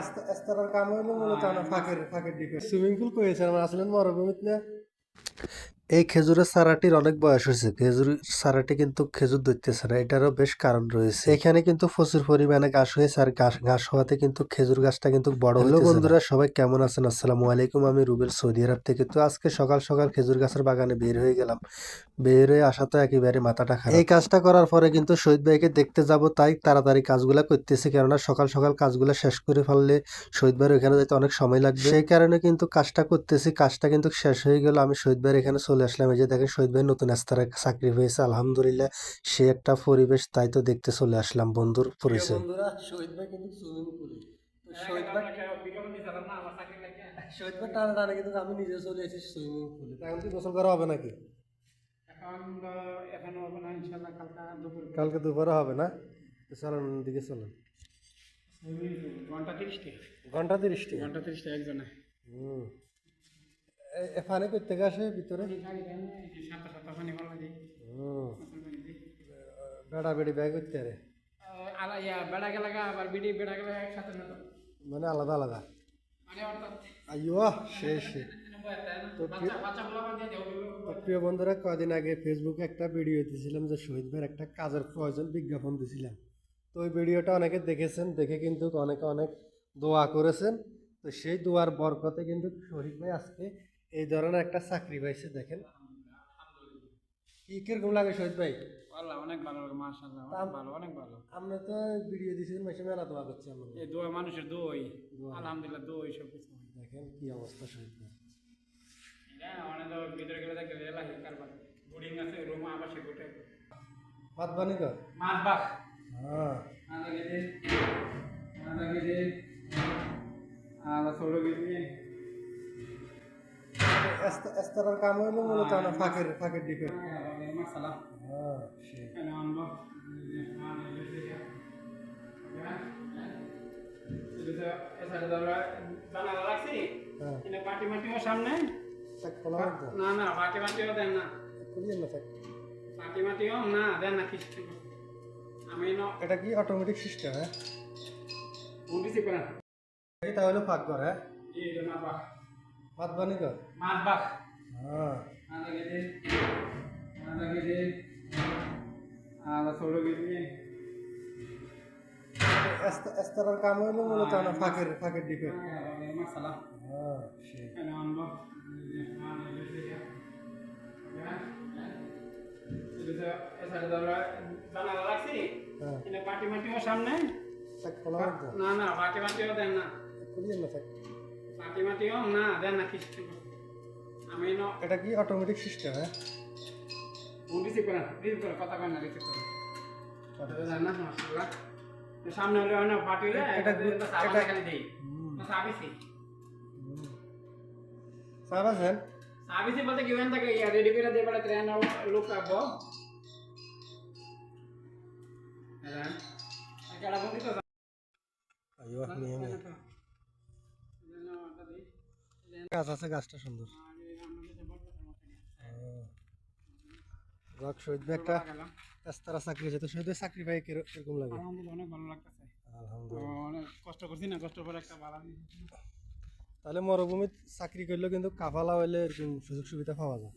এস্তারার কাম হইল মূলত আমরা ফাঁকের ফাঁকের দিকে। সুইমিং পুল করেছে আমরা আসলে মরুভূমিত না? এই খেজুরের চারাটির অনেক বয়স হয়েছে। খেজুর চারাটি কিন্তু খেজুর ধরতেছে না এটারও বেশ কারণ রয়েছে। এখানে কিন্তু প্রচুর পরিমাণে ঘাস হয়েছে আর ঘাস ঘাস হওয়াতে কিন্তু খেজুর গাছটা কিন্তু বড় হলো বন্ধুরা সবাই কেমন আছেন? আসসালামু আলাইকুম। আমি রুবেল সৌদি আরব থেকে। তো আজকে সকাল সকাল খেজুর গাছের বাগানে বের হয়ে গেলাম। বের হয়ে আসা তো একেবারে মাথাটা খারাপ। এই কাজটা করার পরে কিন্তু শহীদ ভাইকে দেখতে যাব তাই তাড়াতাড়ি কাজগুলা করতেছি। কেননা সকাল সকাল কাজগুলা শেষ করে ফেললে শহীদ ভাইয়ের ওখানে যেতে অনেক সময় লাগবে। সেই কারণে কিন্তু কাজটা করতেছি কাজটা কিন্তু শেষ হয়ে গেল। আমি শহীদ ভাইয়ের এখানে চলে আসলাম। এই যে দেখেন শহীদ ভাই নতুন আস্তারা চাকরি হয়েছে আলহামদুলিল্লাহ সে একটা পরিবেশ তাই তো দেখতে চলে আসলাম বন্ধুর পরিচয়। বন্ধুরা শহীদ ভাই কিন্তু সুইমিং পুলে শহীদ ভাই শহীদ ভাই টানা টানা কিন্তু আমি নিজে চলে এসেছি সুইমিং পুলে এখন কি গোসল করা হবে নাকি? এখন হবে না ইনশাল্লাহ কালকা দুপুর। কালকে দুপুরে হবে না? তো চলেন দিকে চলেন। ঘণ্টা তিরিশটি। ঘণ্টা তিরিশটি? ঘণ্টা তিরিশটা একজনে। হুম। এখানে করতে আসে ভিতরে পানি বেড়া বেড়ি ব্যাগ করতে আরে বেড়া গেলে আবার বিডি বেড়া গেলে একসাথে মানে আলাদা আলাদা মানে তো প্রিয় বন্ধুরা কদিন আগে ফেসবুকে একটা ভিডিও দিয়েছিলাম যে শহীদ ভাইয়ের একটা কাজের প্রয়োজন বিজ্ঞাপন দিয়েছিলাম তো ওই ভিডিওটা অনেকে দেখেছেন দেখে কিন্তু অনেকে অনেক দোয়া করেছেন তো সেই দোয়ার বরকতে কিন্তু শহীদ ভাই আজকে এই ধরনের একটা চাকরি পাইছে দেখেন কি কীরকম লাগে শহীদ ভাই আল্লাহ অনেক ভালো লাগে মাশাআল্লাহ অনেক ভালো অনেক ভালো আমরা তো ভিডিও দিয়েছিলাম মাসে মেলা দোয়া করছি আমরা এই দোয়া মানুষের দই আলহামদুলিল্লাহ দই সব কিছু দেখেন কি অবস্থা শহীদ ভাই হ্যাঁ অনেক ভিতরে গেলে দেখে কারবার বোর্ডিং আছে রুম আবাসে গোটে ভাত বানি কর মাছ বাক হ্যাঁ আদা আদা আদা ষোলো এস্তারার কাম হইল মূলত আমরা ফাঁকের ফাঁকের দিকে। হ্যাঁ হ্যাঁ। না? না পাটি মাটিও দেন না। পাটি মাটিও না দেন না কিস্তি আমি এটা কি অটোমেটিক সিস্টেম হ্যাঁ? এই তাহলে ফাঁক কর হ্যাঁ? বাক ভাত বানি কর। মাছ বাক। হ্যাঁ। কেজি আদা কেজি আদা ষোলো কেজি এস্তা- এস্তারার কাম হইল মূলত আমরা ফাঁকের ফাঁকের দিকে। মশলা হ্যাঁ সেই আনব। হ্যাঁ থাক খোলা হোক তো। না না পাটি মাটিও দেন না। খুলিয়ে না থাক। পাটি মাটিও না দেন না কিস্তি আমি ন এটা কি অটোমেটিক সিস্টেম হ্যাঁ রিসিভ করেন রিসিভ করেন কথা করেন না রিসিভ করেন কথা তো জান না মাশাআল্লাহ তো সামনে হলে হয় না পাটি হলে এটা- এটা এটা- সাবান এটা- এখানে দেই হুম, না সাবিসি হুম। সাব আছেন সাবিসি বলতে কি ওখান থেকে ইয়া রেডি করে দিয়ে বলে ট্রেন লোক আবো হ্যাঁ। একটা বন্ধু তো আইয়ো নিয়ে নিয়ে গাছ আছে গাছটা সুন্দর। যাক শহীদ একটা চাকরি তো চাকরি পাই কীরকম লাগে? অনেক ভালো লাগতেছে। আলহামদুলিল্লাহ। অনেক কষ্ট করছি না কষ্ট করে একটা ভালো তাহলে মরুভূমিত চাকরি করলেও কিন্তু কাফালা হইলে এরকম সুযোগ সুবিধা পাওয়া যায়।